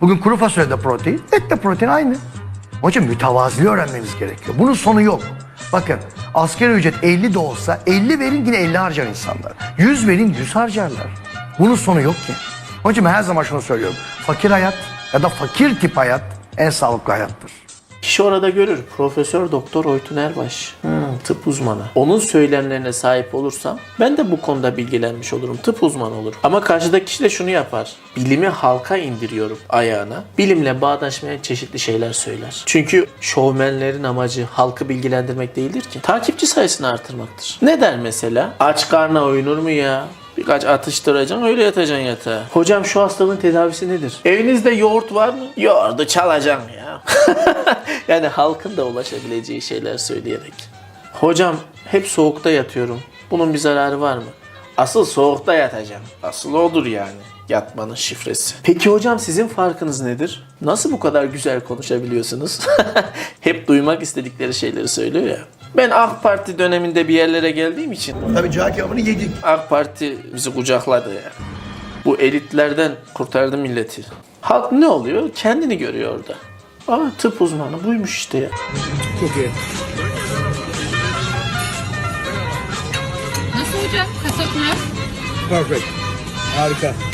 Bugün kuru fasulyede protein, ette protein aynı. Onun için mütevazi öğrenmeniz gerekiyor. Bunun sonu yok. Bakın asgari ücret 50 de olsa 50 verin yine 50 harcar insanlar. 100 verin 100 harcarlar. Bunun sonu yok ki. Onun için ben her zaman şunu söylüyorum. Fakir hayat ya da fakir tip hayat en sağlıklı hayattır. Kişi orada görür. Profesör Doktor Oytun Erbaş. Hmm, tıp uzmanı. Onun söylemlerine sahip olursam ben de bu konuda bilgilenmiş olurum. Tıp uzmanı olurum. Ama karşıdaki kişi de şunu yapar. Bilimi halka indiriyorum ayağına. Bilimle bağdaşmayan çeşitli şeyler söyler. Çünkü şovmenlerin amacı halkı bilgilendirmek değildir ki. Takipçi sayısını artırmaktır. Ne der mesela? Aç karna oyunur mu ya? Birkaç atıştıracaksın öyle yatacaksın yatağa. Hocam şu hastalığın tedavisi nedir? Evinizde yoğurt var mı? Yoğurdu çalacaksın ya. yani halkın da ulaşabileceği şeyler söyleyerek. Hocam hep soğukta yatıyorum. Bunun bir zararı var mı? Asıl soğukta yatacağım. Asıl odur yani. Yatmanın şifresi. Peki hocam sizin farkınız nedir? Nasıl bu kadar güzel konuşabiliyorsunuz? hep duymak istedikleri şeyleri söylüyor ya. Ben AK Parti döneminde bir yerlere geldiğim için Tabii cağ kebabını yedik. AK Parti bizi kucakladı ya. Bu elitlerden kurtardı milleti. Halk ne oluyor? Kendini görüyor orada. Aa tıp uzmanı buymuş işte ya. Çok iyi. Hocam? Kasap? Perfect. Harika.